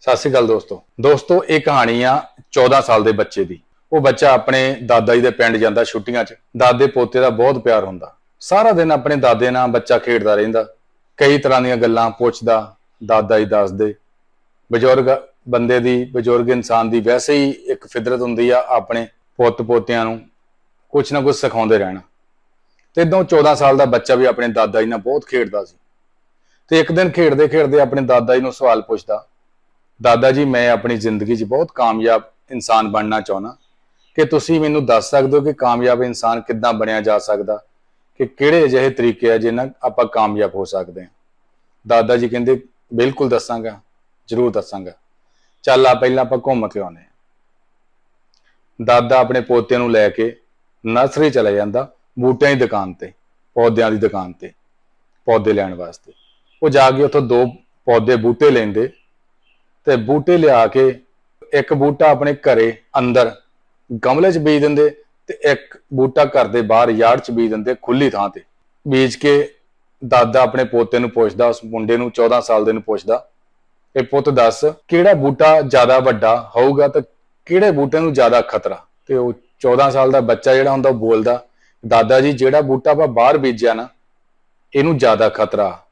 ਸਤਿ ਸ਼੍ਰੀ ਅਕਾਲ ਦੋਸਤੋ। ਦੋਸਤੋ, ਇਹ ਕਹਾਣੀ ਆ 14 ਸਾਲ ਦੇ ਬੱਚੇ ਦੀ। ਉਹ ਬੱਚਾ ਆਪਣੇ ਦਾਦਾ ਜੀ ਦੇ ਪਿੰਡ ਜਾਂਦਾ ਛੁੱਟੀਆਂ 'ਚ। ਦਾਦੇ ਪੋਤੇ ਦਾ ਬਹੁਤ ਪਿਆਰ ਹੁੰਦਾ। ਸਾਰਾ ਦਿਨ ਆਪਣੇ ਦਾਦੇ ਨਾਲ ਬੱਚਾ ਖੇਡਦਾ ਰਹਿੰਦਾ। ਕਈ ਤਰ੍ਹਾਂ ਦੀਆਂ ਗੱਲਾਂ ਪੁੱਛਦਾ, ਦਾਦਾ ਜੀ ਦੱਸਦੇ। ਬਜ਼ੁਰਗ ਬੰਦੇ ਦੀ, ਬਜ਼ੁਰਗ ਇਨਸਾਨ ਦੀ ਵੈਸੇ ਹੀ ਇੱਕ ਫਿਦਰਤ ਹੁੰਦੀ ਆ ਆਪਣੇ ਪੁੱਤ ਪੋਤਿਆਂ ਨੂੰ। ਕੁਝ ਨਾ ਕੁਝ ਸਿਖਾਉਂਦੇ ਰਹਿਣਾ। ਤੇ ਇਦੋਂ 14 ਸਾਲ ਦਾ ਬੱਚਾ ਵੀ ਆਪਣੇ ਦਾਦਾ ਜੀ ਨਾਲ ਬਹੁਤ ਖੇਡਦਾ ਸੀ। ਤੇ ਇੱਕ ਦਿਨ ਖੇਡਦੇ ਖੇਡਦੇ ਆਪਣੇ ਦਾਦਾ ਜੀ ਨੂੰ ਸਵਾਲ ਪੁੱਛਦਾ ਦਾਦਾ ਜੀ, ਮੈਂ ਆਪਣੀ ਜ਼ਿੰਦਗੀ 'ਚ ਬਹੁਤ ਕਾਮਯਾਬ ਇਨਸਾਨ ਬਣਨਾ ਚਾਹੁੰਦਾ। ਕਿ ਤੁਸੀਂ ਮੈਨੂੰ ਦੱਸ ਸਕਦੇ ਹੋ ਕਿ ਕਾਮਯਾਬ ਇਨਸਾਨ ਕਿੱਦਾਂ ਬਣਿਆ ਜਾ ਸਕਦਾ? ਕਿ ਕਿਹੜੇ ਅਜਿਹੇ ਤਰੀਕੇ ਆ ਜਿਨ੍ਹਾਂ ਆਪਾਂ ਕਾਮਯਾਬ ਹੋ ਸਕਦੇ ਹਾਂ? ਦਾਦਾ ਜੀ ਕਹਿੰਦੇ, ਬਿਲਕੁਲ ਦੱਸਾਂਗਾ, ਜ਼ਰੂਰ ਦੱਸਾਂਗਾ। ਚੱਲ ਆ, ਪਹਿਲਾਂ ਆਪਾਂ ਘੁੰਮ ਕੇ ਆਉਂਦੇ ਹਾਂ। ਦਾਦਾ ਆਪਣੇ ਪੋਤੇ ਨੂੰ ਲੈ ਕੇ ਨਰਸਰੀ ਚਲਾ ਜਾਂਦਾ, ਬੂਟਿਆਂ ਦੀ ਦੁਕਾਨ ਤੇ, ਪੌਦਿਆਂ ਦੀ ਦੁਕਾਨ ਤੇ, ਪੌਦੇ ਲੈਣ ਵਾਸਤੇ। ਉਹ ਜਾ ਕੇ ਉੱਥੋਂ ਦੋ ਪੌਦੇ ਬੂਟੇ ਲੈਂਦੇ ਤੇ ਬੂਟੇ ਲਿਆ ਕੇ ਇੱਕ ਬੂਟਾ ਆਪਣੇ ਘਰੇ ਅੰਦਰ ਗਮਲੇ 'ਚ ਬੀਜ ਦਿੰਦੇ ਤੇ ਇੱਕ ਬੂਟਾ ਘਰ ਦੇ ਬਾਹਰ ਯਾਰਡ 'ਚ ਬੀਜ ਦਿੰਦੇ ਖੁੱਲੀ ਥਾਂ ਤੇ। ਬੀਜ ਕੇ ਦਾਦਾ ਆਪਣੇ ਪੋਤੇ ਨੂੰ ਪੁੱਛਦਾ, ਉਸ ਮੁੰਡੇ ਨੂੰ 14 ਸਾਲ ਦੇ ਨੂੰ ਪੁੱਛਦਾ, ਇਹ ਪੁੱਤ ਦੱਸ, ਕਿਹੜਾ ਬੂਟਾ ਜ਼ਿਆਦਾ ਵੱਡਾ ਹੋਊਗਾ ਤੇ ਕਿਹੜੇ ਬੂਟੇ ਨੂੰ ਜ਼ਿਆਦਾ ਖਤਰਾ? ਤੇ ਉਹ 14 ਸਾਲ ਦਾ ਬੱਚਾ ਜਿਹੜਾ ਹੁੰਦਾ ਉਹ ਬੋਲਦਾ, ਦਾਦਾ ਜੀ, ਜਿਹੜਾ ਬੂਟਾ ਆਪਾਂ ਬਾਹਰ ਬੀਜਿਆ ਨਾ, ਇਹਨੂੰ ਜ਼ਿਆਦਾ ਖਤਰਾ।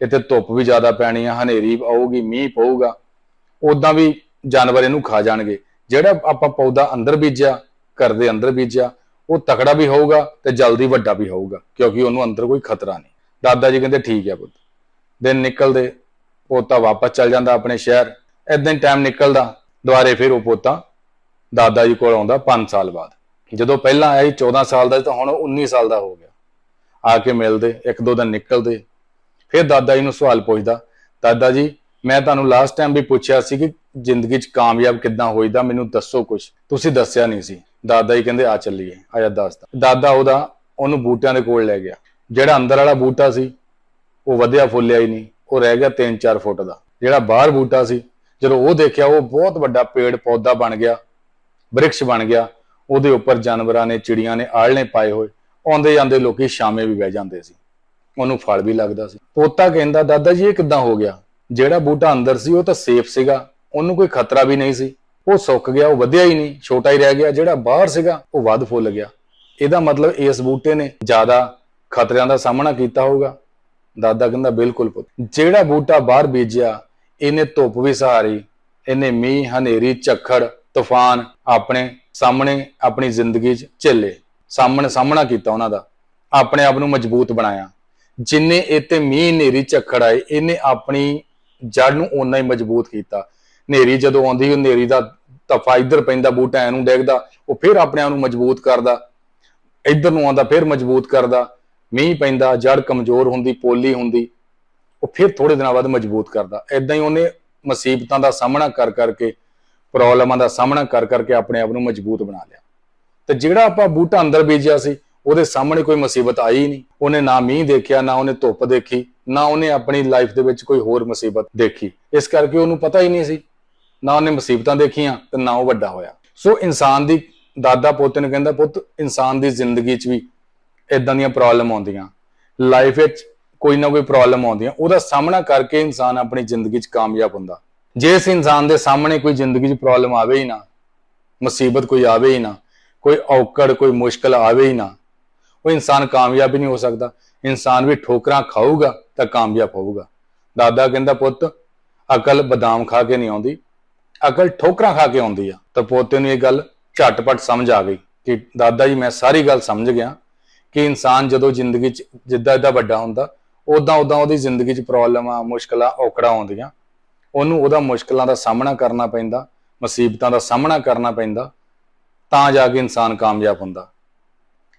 ਇੱਥੇ ਧੁੱਪ ਵੀ ਜ਼ਿਆਦਾ ਪੈਣੀ ਆ, ਹਨੇਰੀ ਆਊਗੀ, ਮੀਂਹ ਪਊਗਾ ਉਦਾਂ ਵੀ ਜਾਨਵਰ ਇਹਨੂੰ ਖਾ ਜਾਣਗੇ। ਜਿਹੜਾ ਆਪਾਂ ਪੌਦਾ ਅੰਦਰ ਬੀਜਿਆ, ਘਰ ਦੇ ਅੰਦਰ ਬੀਜਿਆ, ਉਹ ਤਕੜਾ ਵੀ ਹੋਊਗਾ ਤੇ ਜਲਦੀ ਵੱਡਾ ਵੀ ਹੋਊਗਾ, ਕਿਉਂਕਿ ਉਹਨੂੰ ਅੰਦਰ ਕੋਈ ਖਤਰਾ ਨਹੀਂ। ਦਾਦਾ ਜੀ ਕਹਿੰਦੇ, ਠੀਕ ਹੈ ਪੁੱਤ। ਦਿਨ ਨਿਕਲਦੇ, ਪੋਤਾ ਵਾਪਸ ਚੱਲ ਜਾਂਦਾ ਆਪਣੇ ਸ਼ਹਿਰ। ਏਦਾਂ ਹੀ ਟਾਈਮ ਨਿਕਲਦਾ, ਦੁਬਾਰੇ ਫਿਰ ਉਹ ਪੋਤਾ ਦਾਦਾ ਜੀ ਕੋਲ ਆਉਂਦਾ 5 ਸਾਲ ਬਾਅਦ। ਜਦੋਂ ਪਹਿਲਾਂ ਆਇਆ ਸੀ 14 ਸਾਲ ਦਾ ਤਾਂ ਹੁਣ ਉਹ 19 ਸਾਲ ਦਾ ਹੋ ਗਿਆ। ਆ ਕੇ ਮਿਲਦੇ, ਇੱਕ ਦੋ ਦਿਨ ਨਿਕਲਦੇ। ਫਿਰ ਦਾਦਾ ਜੀ ਨੂੰ ਸਵਾਲ ਪੁੱਛਦਾ, ਦਾਦਾ ਜੀ ਮੈਂ ਤੁਹਾਨੂੰ ਲਾਸਟ ਟਾਈਮ ਵੀ ਪੁੱਛਿਆ ਸੀ ਕਿ ਜ਼ਿੰਦਗੀ 'ਚ ਕਾਮਯਾਬ ਕਿੱਦਾਂ ਹੋਈਦਾ, ਮੈਨੂੰ ਦੱਸੋ ਕੁਝ ਤੁਸੀਂ ਦੱਸਿਆ ਨਹੀਂ ਸੀ। ਦਾਦਾ ਜੀ ਕਹਿੰਦੇ, ਆ ਚੱਲੀਏ ਆਇਆ ਦੱਸਦਾ ਦਾਦਾ ਉਹਦਾ, ਉਹਨੂੰ ਬੂਟਿਆਂ ਦੇ ਕੋਲ ਲੈ ਗਿਆ। ਜਿਹੜਾ ਅੰਦਰ ਵਾਲਾ ਬੂਟਾ ਸੀ, ਉਹ ਵਧਿਆ ਫੁੱਲਿਆ ਹੀ ਨਹੀਂ। ਉਹ ਰਹਿ ਗਿਆ 3-4 ਫੁੱਟ ਦਾ। ਜਿਹੜਾ ਬਾਹਰ ਬੂਟਾ ਸੀ, ਜਦੋਂ ਉਹ ਦੇਖਿਆ, ਉਹ ਬਹੁਤ ਵੱਡਾ ਪੇੜ ਪੌਦਾ ਬਣ ਗਿਆ, ਬ੍ਰਿਕਸ਼ ਬਣ ਗਿਆ। ਉਹਦੇ ਉੱਪਰ ਜਾਨਵਰਾਂ ਨੇ, ਚਿੜੀਆਂ ਨੇ ਆਲਣੇ ਪਾਏ ਹੋਏ। ਆਉਂਦੇ ਜਾਂਦੇ ਲੋਕੀ ਸ਼ਾਮੇ ਵੀ ਬਹਿ ਜਾਂਦੇ ਸੀ। ਉਹਨੂੰ ਫਲ ਵੀ ਲੱਗਦਾ ਸੀ। ਪੋਤਾ ਕਹਿੰਦਾ, ਦਾਦਾ ਜੀ, ਇਹ ਕਿੱਦਾਂ ਹੋ ਗਿਆ? ਜਿਹੜਾ ਬੂਟਾ ਅੰਦਰ ਸੀ, ਉਹ ਤਾਂ ਸੇਫ ਸੀਗਾ। ਉਹਨੂੰ ਕੋਈ ਖਤਰਾ ਵੀ ਨਹੀਂ ਸੀ। ਉਹ ਸੁੱਕ ਗਿਆ, ਉਹ ਵਧਿਆ ਹੀ ਨਹੀਂ। ਛੋਟਾ ਹੀ ਰਹਿ ਗਿਆ। ਜਿਹੜਾ ਬਾਹਰ ਸੀਗਾ, ਉਹ ਵੱਧ ਫੁੱਲ ਗਿਆ। ਇਹਦਾ ਮਤਲਬ ਇਸ ਬੂਟੇ ਨੇ ਜ਼ਿਆਦਾ ਖਤਰਿਆਂ ਦਾ ਸਾਹਮਣਾ ਕੀਤਾ ਹੋਊਗਾ। ਦਾਦਾ ਕਹਿੰਦਾ, ਬਿਲਕੁਲ ਪੁੱਤ। ਜਿਹੜਾ ਬੂਟਾ ਬਾਹਰ ਬੀਜਿਆ, ਇਹਨੇ ਧੁੱਪ ਵੀ ਸਹਾਰੀ। ਇਹਨੇ ਮੀਂਹ, ਹਨੇਰੀ, ਝੱਖੜ, ਤੂਫਾਨ ਆਪਣੇ ਸਾਹਮਣੇ, ਆਪਣੀ ਜ਼ਿੰਦਗੀ 'ਚ ਝੱਲੇ। ਸਾਹਮਣੇ ਸਾਹਮਣਾ ਕੀਤਾ ਉਹਨਾਂ ਦਾ। ਆਪਣੇ ਆਪ ਨੂੰ ਮਜ਼ਬੂਤ ਬਣਾਇਆ। ਜਿੰਨੇ ਇਤੇ ਮੀਂਹ, ਹਨੇਰੀ, ਝੱਖੜ ਆਏ, ਇਹਨੇ ਆਪਣੀ ਜੜ ਨੂੰ ਓਨਾ ਹੀ ਮਜ਼ਬੂਤ ਕੀਤਾ। ਹਨੇਰੀ ਜਦੋਂ ਆਉਂਦੀ ਉਹ ਹਨੇਰੀ ਦਾ ਤਫਾ ਇੱਧਰ ਪੈਂਦਾ, ਬੂਟਾ ਐਨੂੰ ਡੇਗਦਾ, ਉਹ ਫਿਰ ਆਪਣੇ ਆਪ ਨੂੰ ਮਜ਼ਬੂਤ ਕਰਦਾ। ਇੱਧਰ ਨੂੰ ਆਉਂਦਾ, ਫਿਰ ਮਜ਼ਬੂਤ ਕਰਦਾ। ਮੀਂਹ ਪੈਂਦਾ ਜੜ ਕਮਜ਼ੋਰ ਹੁੰਦੀ, ਪੋਲੀ ਹੁੰਦੀ, ਉਹ ਫਿਰ ਥੋੜੇ ਦਿਨਾਂ ਬਾਅਦ ਮਜ਼ਬੂਤ ਕਰਦਾ। ਐਦਾਂ ਹੀ ਉਹਨੇ ਮੁਸੀਬਤਾਂ ਦਾ ਸਾਹਮਣਾ ਕਰ ਕਰਕੇ, ਪ੍ਰੋਬਲਮਾਂ ਦਾ ਸਾਹਮਣਾ ਕਰ ਕਰਕੇ ਆਪਣੇ ਆਪ ਨੂੰ ਮਜ਼ਬੂਤ ਬਣਾ ਲਿਆ। ਤੇ ਜਿਹੜਾ ਆਪਾਂ ਬੂਟਾ ਅੰਦਰ ਬੀਜਿਆ ਸੀ ਉਹਦੇ ਸਾਹਮਣੇ ਕੋਈ ਮੁਸੀਬਤ ਆਈ ਨਹੀਂ। ਉਹਨੇ ਨਾ ਮੀਂਹ ਦੇਖਿਆ, ਨਾ ਉਹਨੇ ਧੁੱਪ ਦੇਖੀ, ਨਾ ਉਹਨੇ ਆਪਣੀ ਲਾਈਫ ਦੇ ਵਿੱਚ ਕੋਈ ਹੋਰ ਮੁਸੀਬਤ ਦੇਖੀ। ਇਸ ਕਰਕੇ ਉਹਨੂੰ ਪਤਾ ਹੀ ਨਹੀਂ ਸੀ। ਨਾ ਉਹਨੇ ਮੁਸੀਬਤਾਂ ਦੇਖੀਆਂ ਤੇ ਨਾ ਉਹ ਵੱਡਾ ਹੋਇਆ। ਸੋ ਇਨਸਾਨ ਦੀ, ਦਾਦਾ ਪੋਤੇ ਨੂੰ ਕਹਿੰਦਾ, ਪੁੱਤ, ਇਨਸਾਨ ਦੀ ਜ਼ਿੰਦਗੀ 'ਚ ਵੀ ਇਦਾਂ ਦੀਆਂ ਪ੍ਰੋਬਲਮ ਆਉਂਦੀਆਂ। ਲਾਈਫ ਵਿੱਚ ਕੋਈ ਨਾ ਕੋਈ ਪ੍ਰੋਬਲਮ ਆਉਂਦੀਆਂ। ਉਹਦਾ ਸਾਹਮਣਾ ਕਰਕੇ ਇਨਸਾਨ ਆਪਣੀ ਜ਼ਿੰਦਗੀ 'ਚ ਕਾਮਯਾਬ ਹੁੰਦਾ। ਜੇ ਇਸ ਇਨਸਾਨ ਦੇ ਸਾਹਮਣੇ ਕੋਈ ਜ਼ਿੰਦਗੀ 'ਚ ਪ੍ਰੋਬਲਮ ਆਵੇ ਹੀ ਨਾ, ਮੁਸੀਬਤ ਕੋਈ ਆਵੇ ਹੀ ਨਾ, ਕੋਈ ਔਕੜ, ਕੋਈ ਮੁਸ਼ਕਲ ਆਵੇ ਹੀ ਨਾ ਉਹ ਇਨਸਾਨ ਕਾਮਯਾਬ ਹੀ ਨਹੀਂ ਹੋ ਸਕਦਾ। ਇਨਸਾਨ ਵੀ ਠੋਕਰਾਂ ਖਾਊਗਾ ਤਾਂ ਕਾਮਯਾਬ ਹੋਊਗਾ। ਦਾਦਾ ਕਹਿੰਦਾ, ਪੁੱਤ, ਅਕਲ ਬਦਾਮ ਖਾ ਕੇ ਨਹੀਂ ਆਉਂਦੀ। ਅਕਲ ਠੋਕਰਾਂ ਖਾ ਕੇ ਆਉਂਦੀ ਆ। ਤਾਂ ਪੋਤੇ ਨੂੰ ਇਹ ਗੱਲ ਝਟਪਟ ਸਮਝ ਆ ਗਈ ਕਿ ਦਾਦਾ ਜੀ, ਮੈਂ ਸਾਰੀ ਗੱਲ ਸਮਝ ਗਿਆ ਕਿ ਇਨਸਾਨ ਜਦੋਂ ਜ਼ਿੰਦਗੀ 'ਚ ਜਿੱਦਾਂ ਜਿੱਦਾਂ ਵੱਡਾ ਹੁੰਦਾ ਉਦਾਂ ਉਦਾਂ ਉਹਦੀ ਜ਼ਿੰਦਗੀ 'ਚ ਪ੍ਰੋਬਲਮਾਂ, ਮੁਸ਼ਕਲਾਂ, ਔਕੜਾਂ ਆਉਂਦੀਆਂ। ਉਹਨੂੰ ਉਹਦਾ ਮੁਸ਼ਕਲਾਂ ਦਾ ਸਾਹਮਣਾ ਕਰਨਾ ਪੈਂਦਾ, ਮੁਸੀਬਤਾਂ ਦਾ ਸਾਹਮਣਾ ਕਰਨਾ ਪੈਂਦਾ, ਤਾਂ ਜਾ ਕੇ ਇਨਸਾਨ ਕਾਮਯਾਬ ਹੁੰਦਾ।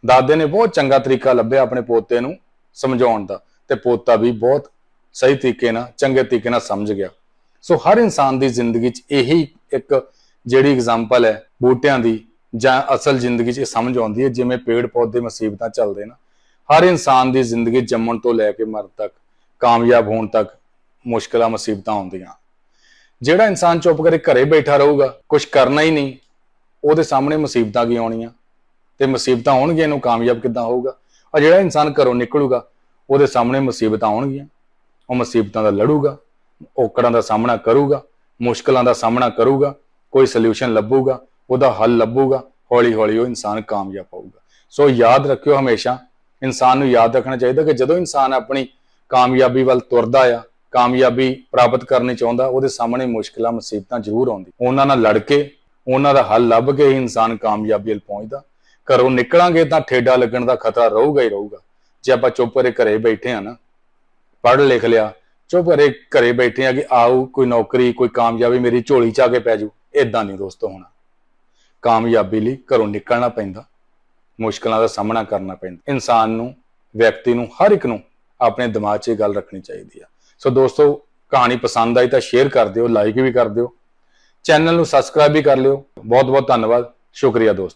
ਦਾਦੇ ਨੇ ਬਹੁਤ ਚੰਗਾ ਤਰੀਕਾ ਲੱਭਿਆ ਆਪਣੇ ਪੋਤੇ ਨੂੰ ਸਮਝਾਉਣ ਦਾ ਤੇ ਪੋਤਾ ਵੀ ਬਹੁਤ ਸਹੀ ਤਰੀਕੇ ਨਾਲ, ਚੰਗੇ ਤਰੀਕੇ ਨਾਲ ਸਮਝ ਗਿਆ। ਸੋ ਹਰ ਇਨਸਾਨ ਦੀ ਜ਼ਿੰਦਗੀ 'ਚ ਇਹੀ ਇੱਕ ਜਿਹੜੀ ਐਗਜ਼ਾਮਪਲ ਹੈ, ਬੂਟਿਆਂ ਦੀ ਜਾਂ ਅਸਲ ਜ਼ਿੰਦਗੀ 'ਚ ਇਹ ਸਮਝ ਆਉਂਦੀ ਹੈ, ਜਿਵੇਂ ਪੇੜ ਪੌਦੇ ਮੁਸੀਬਤਾਂ ਚੱਲਦੇ ਨਾ। ਹਰ ਇਨਸਾਨ ਦੀ ਜ਼ਿੰਦਗੀ ਜੰਮਣ ਤੋਂ ਲੈ ਕੇ ਮਰਨ ਤੱਕ, ਕਾਮਯਾਬ ਹੋਣ ਤੱਕ ਮੁਸ਼ਕਲਾਂ, ਮੁਸੀਬਤਾਂ ਆਉਂਦੀਆਂ। ਜਿਹੜਾ ਇਨਸਾਨ ਚੁੱਪ ਕਰੇ ਘਰੇ ਬੈਠਾ ਰਹੂਗਾ ਕੁਝ ਕਰਨਾ ਹੀ ਨਹੀਂ, ਉਹਦੇ ਸਾਹਮਣੇ ਮੁਸੀਬਤਾਂ ਕੀ ਆਉਣੀਆਂ? ਤੇ ਮੁਸੀਬਤਾਂ ਆਉਣਗੀਆਂ ਇਹਨੂੰ ਕਾਮਯਾਬ ਕਿੱਦਾਂ ਹੋਊਗਾ? ਔਰ ਜਿਹੜਾ ਇਨਸਾਨ ਘਰੋਂ ਨਿਕਲੂਗਾ, ਉਹਦੇ ਸਾਹਮਣੇ ਮੁਸੀਬਤਾਂ ਆਉਣਗੀਆਂ ਉਹ ਮੁਸੀਬਤਾਂ ਦਾ ਲੜੂਗਾ ਔਕੜਾਂ ਦਾ ਸਾਹਮਣਾ ਕਰੂਗਾ, ਮੁਸ਼ਕਲਾਂ ਦਾ ਸਾਹਮਣਾ ਕਰੂਗਾ, ਕੋਈ ਸੋਲੂਸ਼ਨ ਲੱਭੂਗਾ, ਉਹਦਾ ਹੱਲ ਲੱਭੂਗਾ ਹੌਲੀ ਹੌਲੀ ਉਹ ਇਨਸਾਨ ਕਾਮਯਾਬ ਹੋਊਗਾ। ਸੋ ਯਾਦ ਰੱਖਿਓ ਹਮੇਸ਼ਾ, ਇਨਸਾਨ ਨੂੰ ਯਾਦ ਰੱਖਣਾ ਚਾਹੀਦਾ ਕਿ ਜਦੋਂ ਇਨਸਾਨ ਆਪਣੀ ਕਾਮਯਾਬੀ ਵੱਲ ਤੁਰਦਾ ਆ, ਕਾਮਯਾਬੀ ਪ੍ਰਾਪਤ ਕਰਨੀ ਚਾਹੁੰਦਾ, ਉਹਦੇ ਸਾਹਮਣੇ ਮੁਸ਼ਕਲਾਂ, ਮੁਸੀਬਤਾਂ ਜ਼ਰੂਰ ਆਉਂਦੀ ਉਹਨਾਂ ਨਾਲ ਲੜ ਕੇ, ਉਹਨਾਂ ਦਾ ਹੱਲ ਲੱਭ ਕੇ ਹੀ ਇਨਸਾਨ ਕਾਮਯਾਬੀ ਵੱਲ ਪਹੁੰਚਦਾ। ਘਰੋਂ ਨਿਕਲਾਂਗੇ ਤਾਂ ਠੇਡਾ ਲੱਗਣ ਦਾ ਖਤਰਾ ਰਹੂਗਾ ਹੀ ਰਹੂਗਾ। ਜੇ ਆਪਾਂ ਚੁੱਪ ਕਰੇ ਘਰੇ ਬੈਠੇ ਆ ਨਾ, ਪੜ੍ਹ ਲਿਖ ਲਿਆ, ਚੁੱਪ ਕਰੇ ਘਰੇ ਬੈਠੇ ਆ ਕਿ ਆਊ ਕੋਈ ਨੌਕਰੀ, ਕੋਈ ਕਾਮਯਾਬੀ, ਮੇਰੀ ਝੋਲੀ ਚ ਆ ਕੇ ਪੈ ਜੂ ਇਦਾਂ ਨਹੀਂ ਦੋਸਤੋ ਹੋਣਾ। ਕਾਮਯਾਬੀ ਲਈ ਘਰੋਂ ਨਿਕਲਣਾ ਪੈਂਦਾ, ਮੁਸ਼ਕਲਾਂ ਦਾ ਸਾਹਮਣਾ ਕਰਨਾ ਪੈਂਦਾ। ਇਨਸਾਨ ਨੂੰ, ਵਿਅਕਤੀ ਨੂੰ, ਹਰ ਇੱਕ ਨੂੰ ਆਪਣੇ ਦਿਮਾਗ 'ਚ ਇਹ ਗੱਲ ਰੱਖਣੀ ਚਾਹੀਦੀ ਆ। ਸੋ ਦੋਸਤੋ, ਕਹਾਣੀ ਪਸੰਦ ਆਈ ਤਾਂ ਸ਼ੇਅਰ ਕਰ ਦਿਓ ਲਾਈਕ ਵੀ ਕਰ ਦਿਓ। ਚੈਨਲ ਨੂੰ ਸਬਸਕ੍ਰਾਈਬ ਵੀ ਕਰ ਲਿਓ। ਬਹੁਤ ਬਹੁਤ ਧੰਨਵਾਦ। ਸ਼ੁਕਰੀਆ ਦੋਸਤੋ।